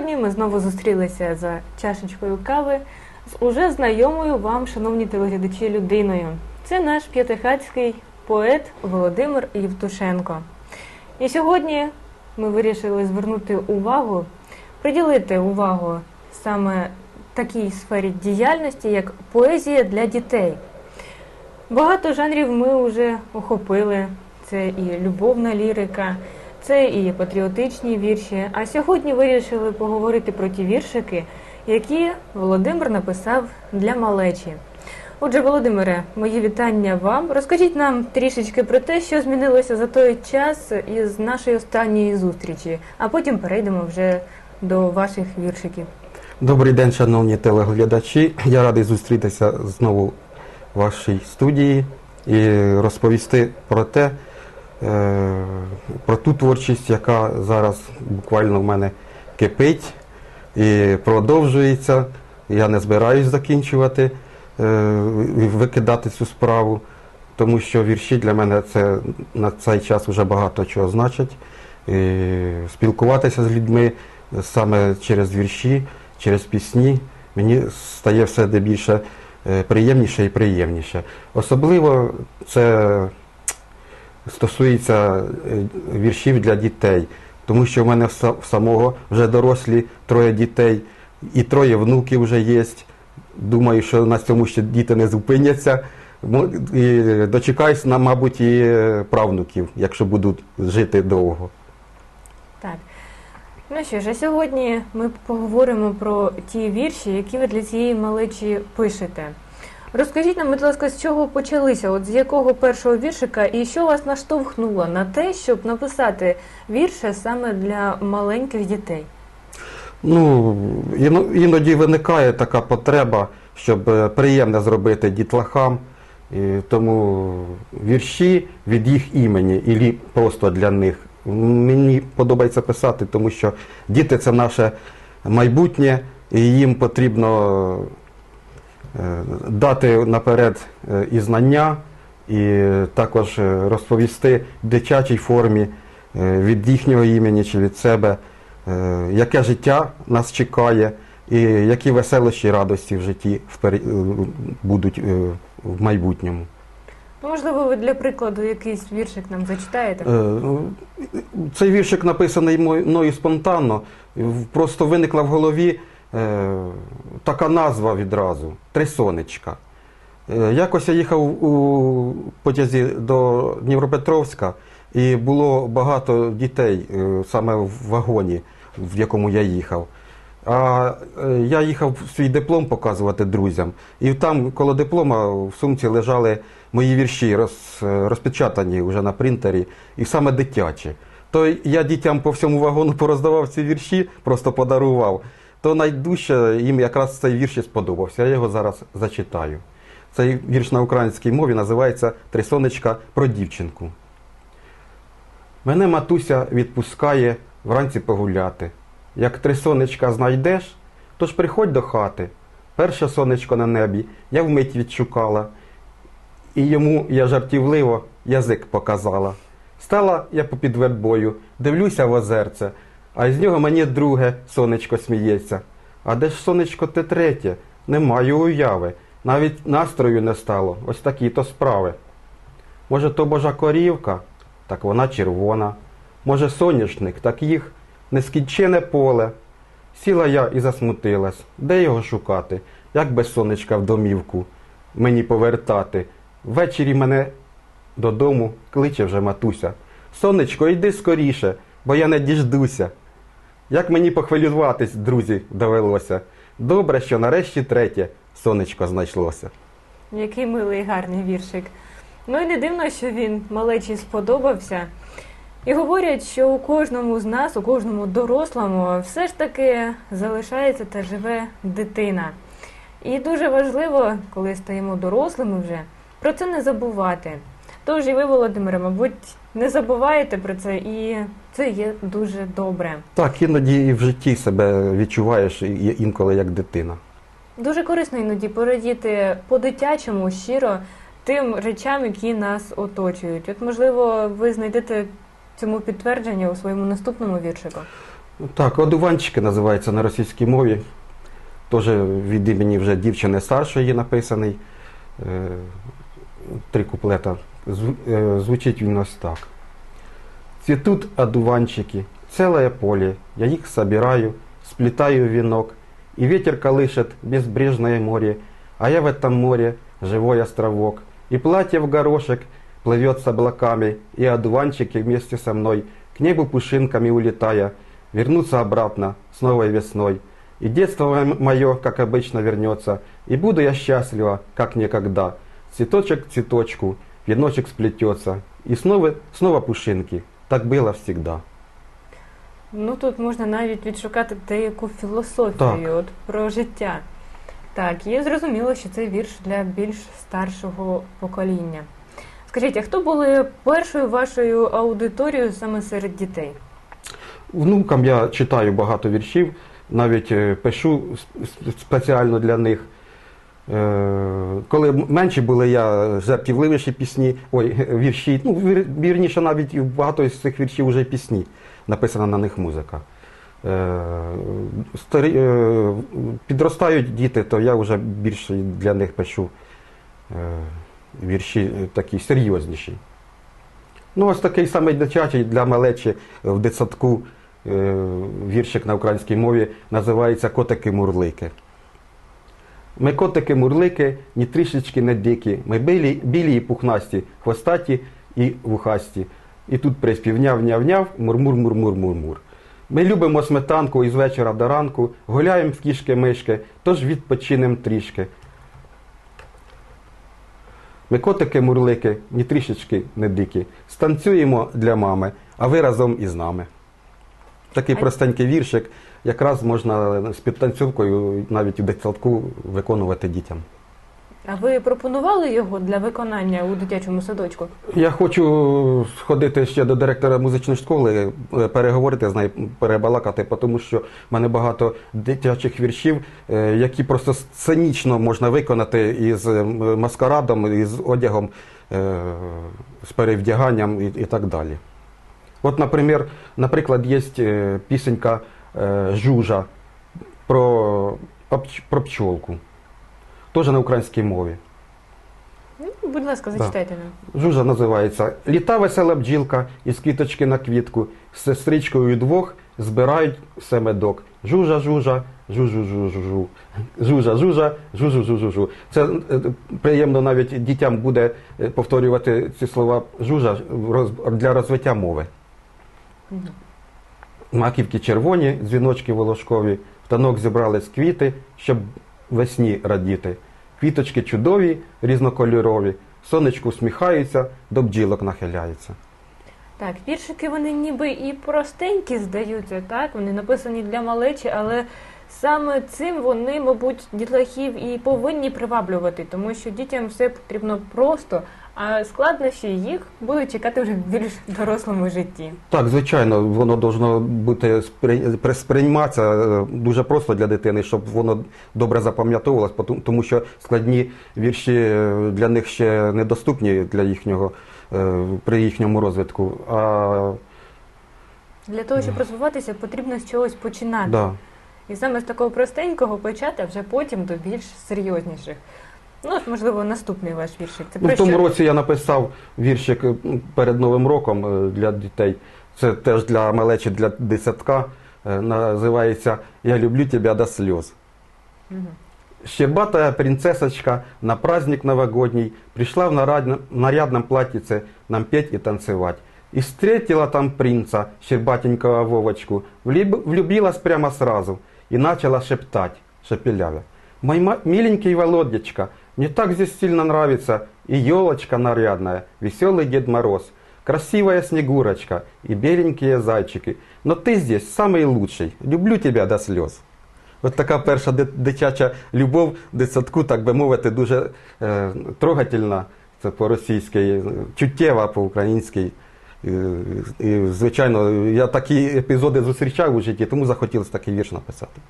Сьогодні ми знову зустрілися за чашечкою кави з уже знайомою вам, шановні телеглядачі, людиною. Це наш п'ятихатський поет Володимир Євтушенко. І сьогодні ми вирішили звернути увагу, приділити увагу саме такій сфері діяльності, як поезія для дітей. Багато жанрів ми вже охопили. Це і любовна лірика, це і патріотичні вірші. А сьогодні вирішили поговорити про ті віршики, які Володимир написав для малечі. Отже, Володимире, мої вітання вам. Розкажіть нам трішечки про те, що змінилося за той час із нашої останньої зустрічі, а потім перейдемо вже до ваших віршиків. Добрий день, шановні телеглядачі. Я радий зустрітися знову в вашій студії і розповісти про те, про ту творчість, яка зараз буквально в мене кипить і продовжується. Я не збираюсь закінчувати, е, викидати цю справу, тому що вірші для мене це на цей час вже багато чого значать. І спілкуватися з людьми саме через вірші, через пісні мені стає все де більше е, приємніше і приємніше. Особливо це стосується е, віршів для дітей, тому що в мене в самого вже дорослі троє дітей і троє внуків вже є. Думаю, що на цьому ще діти не зупиняться. І дочекаюсь, на, мабуть, і е, правнуків, якщо будуть жити довго. Так. Ну що ж, а сьогодні ми поговоримо про ті вірші, які ви для цієї малечі пишете. Розкажіть нам, будь ласка, з чого почалися? От з якого першого віршика, і що вас наштовхнуло на те, щоб написати вірші саме для маленьких дітей? Ну, іноді виникає така потреба, щоб е, приємне зробити дітлахам. І тому вірші від їх імені, і просто для них. Мені подобається писати, тому що діти це наше майбутнє, і їм потрібно дати наперед е, і знання, і також е, розповісти в дитячій формі е, від їхнього імені чи від себе, е, яке життя нас чекає, і які веселощі і радості в житті е, будуть е, в майбутньому. Ну, можливо, ви для прикладу якийсь віршик нам зачитаєте? Е, ну, Цей віршик написаний мною спонтанно. Просто виникла в голові е, така назва відразу Три сонечка. Е, Якось я їхав у потязі до Дніпропетровська, і було багато дітей е, саме в вагоні, в якому я їхав. А е, я їхав свій диплом показувати друзям, і там коло диплома в сумці лежали мої вірші, роз, е, розпечатані вже на принтері, і саме дитячі. То я дітям по всьому вагону пороздавав ці вірші, просто подарував. То найдужче їм якраз цей вірш і сподобався. Я його зараз зачитаю. Цей вірш на українській мові називається Три сонечка про дівчинку. Мене матуся відпускає вранці погуляти. Як три сонечка знайдеш, то ж приходь до хати. Перше сонечко на небі я вмить відшукала, і йому я жартівливо язик показала. Стала я попід вербою, дивлюся в озерце, а з нього мені друге сонечко сміється. А де ж сонечко те третє? Не маю уяви. Навіть настрою не стало. Ось такі то справи. Може, то божа корівка, так вона червона. Може, соняшник, так їх нескінчене поле. Сіла я і засмутилась. Де його шукати? Як без сонечка в домівку мені повертати? Ввечері мене додому кличе вже матуся. Сонечко, йди скоріше, бо я не діждуся. Як мені похвилюватись, друзі, довелося. Добре, що нарешті третє сонечко знайшлося. Який милий гарний віршик. Ну і не дивно, що він малечі сподобався. І говорять, що у кожному з нас, у кожному дорослому, все ж таки залишається та живе дитина. І дуже важливо, коли стаємо дорослими вже, про це не забувати. Тож і ви, Володимире, мабуть, не забуваєте про це, і це є дуже добре. Так, іноді і в житті себе відчуваєш інколи як дитина. Дуже корисно іноді порадіти по-дитячому щиро тим речам, які нас оточують. От, можливо, ви знайдете цьому підтвердження у своєму наступному віршику. Так, одуванчики називається на російській мові. Теж від імені вже дівчини старшої написаний. Е, Три куплета. Звучить він ось так. Цветут одуванчики, целое поле, я их собираю, сплетаю венок, и ветер колышет безбрежное море, а я в этом море живой островок, и платье в горошек плывет с облаками, и одуванчики вместе со мной, к небу пушинками улетая, вернутся обратно с новой весной. И детство мое, как обычно, вернется, и буду я счастлива, как никогда. Цветочек к цветочку, веночек сплетется, и снова, снова пушинки. Так было всегда. Ну тут можна навіть відшукати деяку філософію Так. от, про життя. Так, і зрозуміло, що це вірш для більш старшого покоління. Скажіть, а хто були першою вашою аудиторією саме серед дітей? Внукам я читаю багато віршів, навіть е, пишу спеціально для них. Е, Коли менші були, я жартівливіші пісні, ой, вірші, ну, вірніше, навіть і багато з цих віршів вже пісні, написана на них музика. Е, Старі, е, підростають діти, то я вже більше для них пишу вірші такі серйозніші. Ну, ось такий самий дитячий для малечі в дитсадку віршик на українській мові називається Котики-мурлики. Ми котики-мурлики, ні трішечки не дикі. Ми білі, білі і пухнасті, хвостаті і вухасті. І тут приспів няв-няв-няв, мур-мур-мур-мур-мур-мур. Ми любимо сметанку із вечора до ранку, гуляємо в кішки-мишки, тож відпочинем трішки. Ми котики-мурлики, ні трішечки не дикі. Станцюємо для мами, а ви разом із нами. Такий простенький віршик, якраз можна з підтанцювкою навіть у дитсадку виконувати дітям. А ви пропонували його для виконання у дитячому садочку? Я хочу сходити ще до директора музичної школи, е, переговорити з нею, перебалакати, тому що в мене багато дитячих віршів, е, які просто сценічно можна виконати із е, маскарадом, із одягом, з перевдяганням і так далі. От, наприклад, наприклад, є е, пісенька е, Жужа про, про пчолку, теж на українській мові. Ну, будь ласка, зачитайте нам. Жужа називається. Літа весела бджілка із квіточки на квітку. З сестричкою двох збирають все медок. Жужа, жужа, жужу, жужу, жу. Жужа, жужа, жужу, жужу, жу. Це е, приємно навіть дітям буде е, повторювати ці слова жужа для розвиття мови. Мгм. Маківки червоні, дзвіночки волошкові, в танок зібрались квіти, щоб весні радіти. Квіточки чудові, різнокольорові, сонечку усміхаються, до бджілок нахиляються. Так, віршики вони ніби і простенькі здаються, так? Вони написані для малечі, але саме цим вони, мабуть, дітлахів і повинні приваблювати, тому що дітям все потрібно просто, а складнощі їх будуть чекати вже в більш дорослому житті. Так, звичайно, воно должно бути сприйматися е, дуже просто для дитини, щоб воно добре запам'ятовувалось, тому що складні вірші е, для них ще недоступні для їхнього е, при їхньому розвитку. А Для того, щоб розвиватися, потрібно з чогось починати. да. І саме з такого простенького почати, а вже потім до більш серйозніших. Ну, от, можливо, наступний ваш віршик. Це Ну, про в тому що? році я написав віршик перед Новим роком е, для дітей. Це теж для малечі, для десятка. Е, Називається Я люблю тебе до сльоз. Мгм. Щербатая принцессочка на праздник новогодний пришла в нарядном, нарядном платьице нам петь и танцевать. И встретила там принца, щербатенького Вовочку, влюб- влюбилась прямо сразу и начала шептать, шепелявя. Мой ма- миленький Володечка, мне так здесь сильно нравится, и елочка нарядная, веселый Дед Мороз, красивая Снегурочка и беленькие зайчики. Но ты здесь самый лучший, люблю тебя до слез. От така перша ди- дитяча любов в дитсадку, так би мовити, дуже е, трогательна, це по-російськи, е, чуттєва по-українськи. Е, І, звичайно, я такі епізоди зустрічав у житті, тому захотілося такий вірш написати.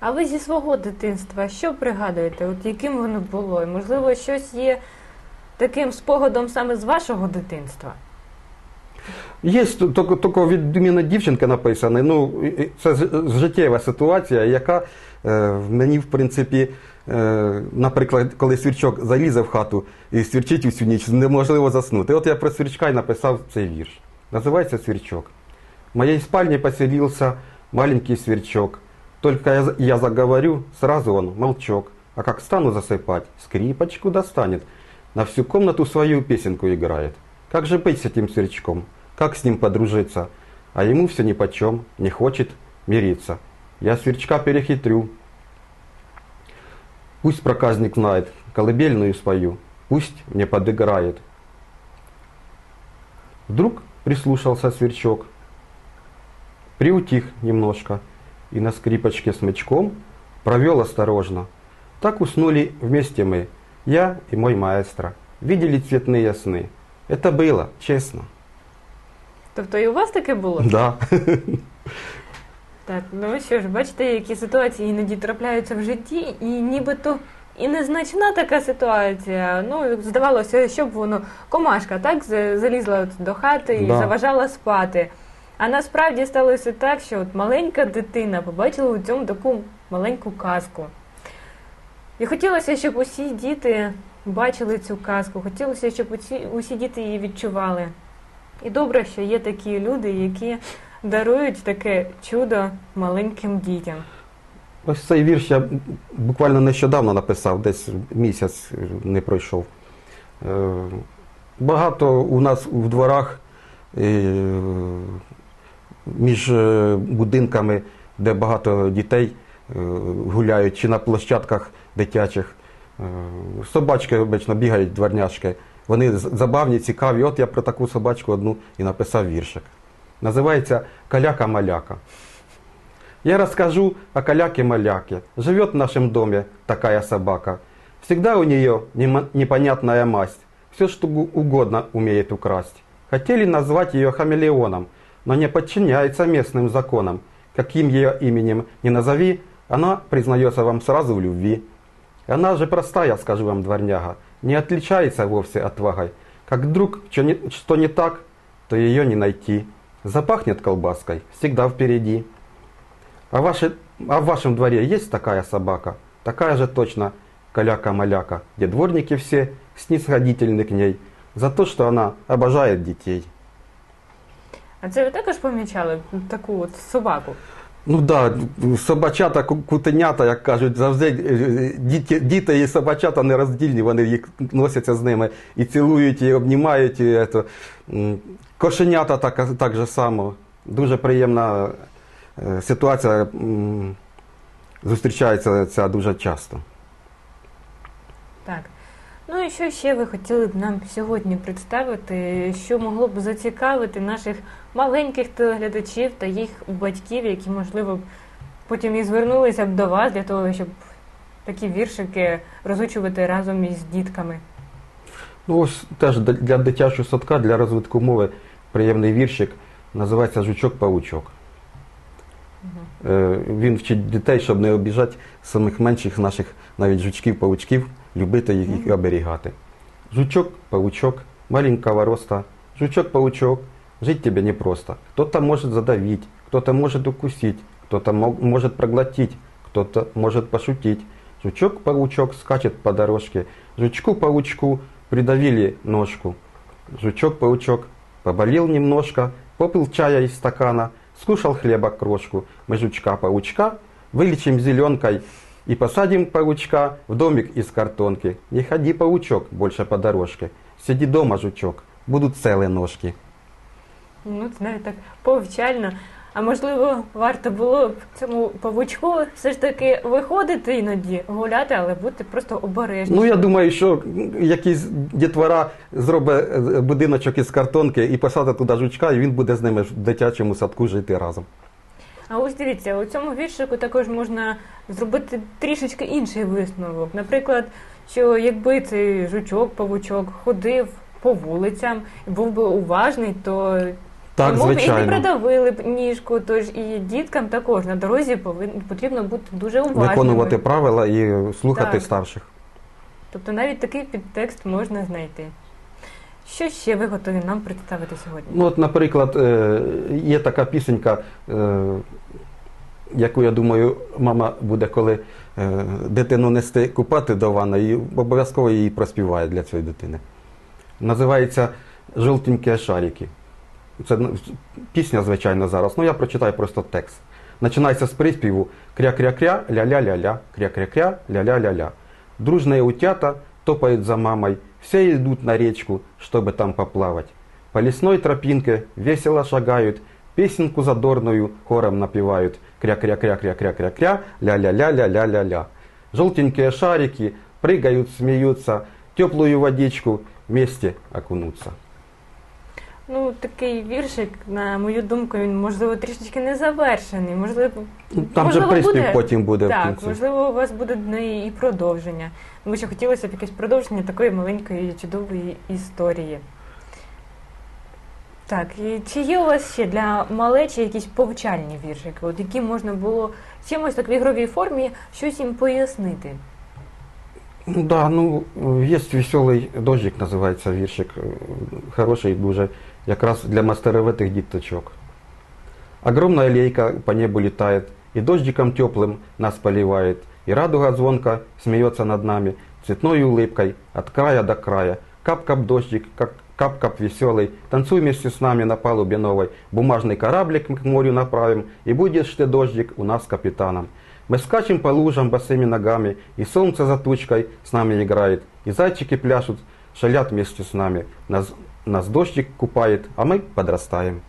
А ви зі свого дитинства що пригадуєте? От яким воно було? І, можливо, щось є таким спогадом саме з вашого дитинства? Є тільки тільки від імені дівчинки написане. Ну, і- і це ж- життєва ситуація, яка е, мені, в принципі, е, наприклад, коли свірчок залізе в хату і свірчить усю ніч, неможливо заснути. От я про свірчка й написав цей вірш. Називається свірчок. В моей спальне поселился маленький сверчок. Только я, я заговорю, сразу он молчок. А как стану засыпать, скрипочку достанет. На всю комнату свою песенку играет. Как же быть с этим сверчком? Как с ним подружиться? А ему все нипочем, не хочет мириться. Я сверчка перехитрю. Пусть проказник знает, колыбельную спою. Пусть мне подыграет. Вдруг прислушался сверчок, приутих немножко и на скрипочке смычком провел осторожно. Так уснули вместе мы, я и мой маэстро. Видели цветные сны. Это было, честно. Тобто і у вас таке було? Да. Так, ну що ж, бачите, які ситуації іноді трапляються в житті, і нібито і незначна така ситуація. Ну, здавалося, щоб воно комашка так залізла от до хати і Да. заважала спати. А насправді сталося так, що от маленька дитина побачила у цьому таку маленьку казку. І хотілося, щоб усі діти бачили цю казку, хотілося, щоб усі, усі діти її відчували. І добре, що є такі люди, які дарують таке чудо маленьким дітям. Ось цей вірш я буквально нещодавно написав, десь місяць не пройшов. Е, Багато у нас в дворах е, між е, будинками, де багато дітей гуляють, чи на площадках дитячих. Собачки обично бігають, дворняшки. Вони з- забавні, цікаві. От я про таку собачку одну і написав віршик. Називається Каляка-маляка. Я расскажу о каляке-маляке. Живет в нашем доме такая собака. Всегда у нее нема- непонятная масть. Все, что гу- угодно умеет украсть. Хотели назвать ее хамелеоном, но не подчиняется местным законам. Каким ее именем не назови, она признается вам сразу в любви. Она же простая, скажу вам, дворняга, не отличается вовсе отвагой. Как вдруг что не, что не так, то ее не найти. Запахнет колбаской, всегда впереди. А, ваши, а в вашем дворе есть такая собака? Такая же точно каляка-маляка, где дворники все снисходительны к ней за то, что она обожает детей. А це ви також помічали таку от собаку? Ну так, да, собачата, кутенята, як кажуть, завжди е, діти, діти і собачата нероздільні, вони їх носяться з ними і цілують, і обнімають. І. М, Кошенята так, так же само. Дуже приємна е, ситуація. Зустрічається ця дуже часто. Так. Ну і що ще ви хотіли б нам сьогодні представити, що могло б зацікавити наших маленьких телеглядачів та їх батьків, які, можливо, потім і звернулися б до вас для того, щоб такі віршики розучувати разом із дітками. Ну, ось теж для дитячого садка, для розвитку мови приємний віршик, називається Жучок-павучок. Е, Він вчить дітей, щоб не обіжати самих менших наших навіть жучків-павучків, любити їх і оберігати. Жучок-павучок, маленького роста, жучок-павучок, жить тебе непросто. Кто-то может задавить, кто-то может укусить, кто-то мо- может проглотить, кто-то может пошутить. Жучок-павучок скачет по дорожке, жучку-паучку придавили ножку. Жучок-паучок поболел немножко, попил чая из стакана, скушал хлеба крошку. Мы жучка-паучка вылечим зеленкой и посадим паучка в домик из картонки. Не ходи, паучок, больше по дорожке. Сиди дома, жучок, будут целые ножки. Ну, це навіть так повчально. А можливо, варто було б цьому павучку все ж таки виходити іноді, гуляти, але бути просто обережнішим. Ну, я думаю, що якийсь дітвора зробить е, будиночок із картонки і посадить туди жучка, і він буде з ними в дитячому садку жити разом. А ось дивіться, у цьому віршику також можна зробити трішечки інший висновок. Наприклад, що якби цей жучок, павучок ходив по вулицям і був би уважний, то Так, йому б і не звичайно. придавили б ніжку. Тож і діткам також на дорозі повин- потрібно бути дуже уважними. Виконувати правила і слухати Так. старших. Тобто навіть такий підтекст можна знайти. Що ще ви готові нам представити сьогодні? Ну, от, наприклад, е, є така пісенька, е, яку, я думаю, мама буде, коли е, дитину нести купати до ванни, і обов'язково її проспіває для цієї дитини. Називається Жовтенькі шарики. Це ну, пісня, звичайно, зараз. Ну, я прочитаю просто текст. Починається з приспіву кря-кря-кря, ля-ля-ля-ля, кря-кря-кря, ля-ля-ля-ля. Дружные утята топают за мамой, все идут на речку, чтобы там поплавать. По лесной тропинке весело шагают, песенку задорную хором напевают. Кря-кря-кря-кря-кря-кря-кря, ля-ля-ля-ля-ля-ля-ля. Желтенькие шарики прыгают, смеются, теплую водичку вместе окунутся. Ну, такий віршик, на мою думку, він можливо трішечки не завершений. Можливо, Ну, Там же можливо, приспів буде. потім буде в Так, кінці. можливо, у вас буде неї і продовження. Тому що хотілося б якесь продовження такої маленької чудової історії. Так, і чи є у вас ще для малечі якісь повчальні віршики, от які можна було чимось так в ігровій формі щось їм пояснити? Ну да, ну есть веселий дождик, називається віршик. Хороший дуже, якраз для мастеровитих діточок. Огромная лейка по небу летает, и дождиком теплым нас поливает, и радуга звонко смеется над нами, цветной улыбкой, от края до края. Кап-кап дождик, как кап-кап веселый, танцуй вместе с нами на палубе новой, бумажный кораблик мы к морю направим, и будешь ты, дождик, у нас капитаном. Мы скачем по лужам босыми ногами, и солнце за тучкой с нами играет, и зайчики пляшут, шалят вместе с нами. Нас, нас дождик купает, а ми подрастаем.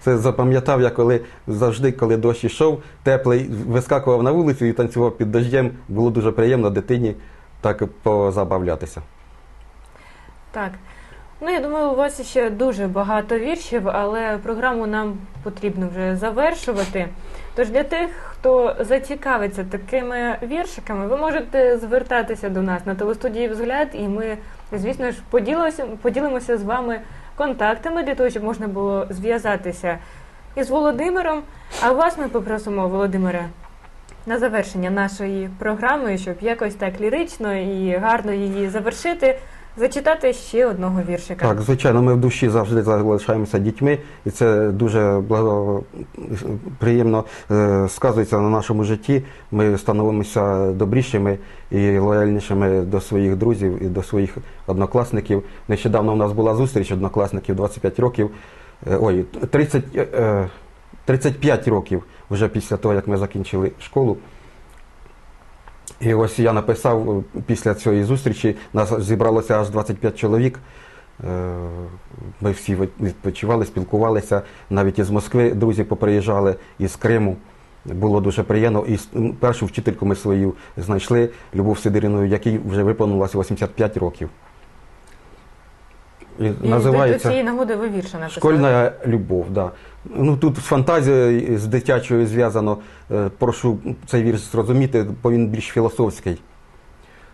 Це запам'ятав я, коли завжди, коли дощ ішов, теплий, вискакував на вулицю і танцював під дождем. Було дуже приємно дитині так позабавлятися. Так. Ну, я думаю, у вас ще дуже багато віршів, але програму нам потрібно вже завершувати. Тож для тих, хто зацікавиться такими віршиками, ви можете звертатися до нас на телестудії взгляд, і ми, звісно ж, поділимося, поділимося з вами контактами для того, щоб можна було зв'язатися із Володимиром. А вас ми попросимо, Володимире, на завершення нашої програми, щоб якось так лірично і гарно її завершити, зачитати ще одного віршика. Так, звичайно, ми в душі завжди залишаємося дітьми, і це дуже благо, приємно е, сказується на нашому житті. Ми становимося добрішими і лояльнішими до своїх друзів і до своїх однокласників. Нещодавно у нас була зустріч однокласників 25 років, е, ой, 30, е, 35 років вже після того, як ми закінчили школу. І ось я написав е, після цієї зустрічі, нас зібралося аж 25 чоловік. Е, Ми всі відпочивали, спілкувалися. Навіть із Москви друзі поприїжджали, із Криму. Було дуже приємно. І першу вчительку ми свою знайшли, Любов Сидорівну, якій вже виповнилося 85 років. І І до цієї нагоди ви вірша написали. Школьна любов, да. Ну тут фантазія з дитячою зв'язано. Е, Прошу цей вірш зрозуміти, бо він більш філософський.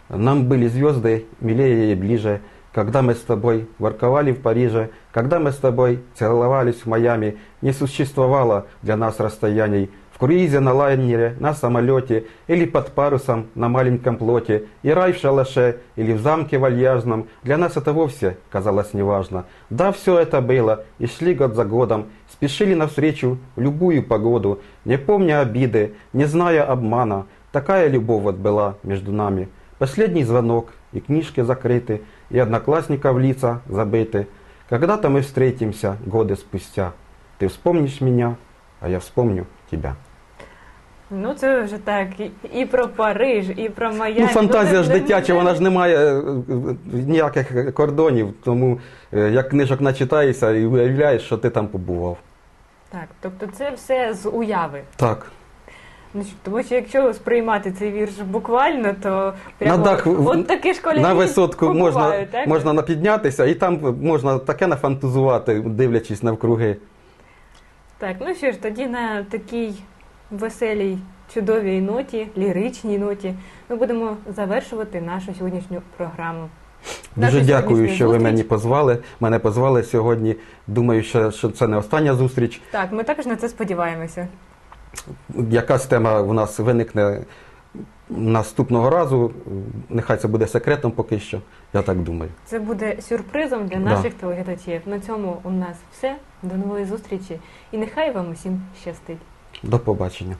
Нам были звезды милее и ближе, когда мы с тобой ворковали в Париже, когда мы с тобой целовались в Майами, не существовало для нас расстояний. В круизе на лайнере, на самолете или под парусом на маленьком плоте, и рай в шалаше или в замке вальяжном, для нас это вовсе казалось неважно. Да, все это было, и шли год за годом, спешили навстречу в любую погоду, не помня обиды, не зная обмана. Такая любовь вот была между нами. Последний звонок, и книжки закрыты, и одноклассников лица забыты. Когда-то мы встретимся годы спустя. Ты вспомнишь меня, а я вспомню тебя. Ну це вже так і, про Париж, і про Майамі. Ну, фантазія ж дитяча, вона ж не має е, е, ніяких кордонів, тому е, як книжок начитаєшся і уявляєш, що ти там побував. Так, тобто це все з уяви. Так. Ну, Тому що якщо сприймати цей вірш буквально, то прямо На дах от такі школярі На висотку можна, так? можна на- піднятися, і там можна таке нафантазувати, дивлячись навкруги. Так, ну що ж, тоді на такій веселій, чудовій ноті, ліричній ноті, ми будемо завершувати нашу сьогоднішню програму. Дуже Нашу дякую, що ви зустріч. мені позвали. Мене позвали сьогодні. Думаю, що, що це не остання зустріч. Так, ми також на це сподіваємося. Якась тема у нас виникне наступного разу. Нехай це буде секретом поки що, я так думаю. Це буде сюрпризом для наших телеглядачів. На цьому у нас все. До нової зустрічі і нехай вам усім щастить. До побачення.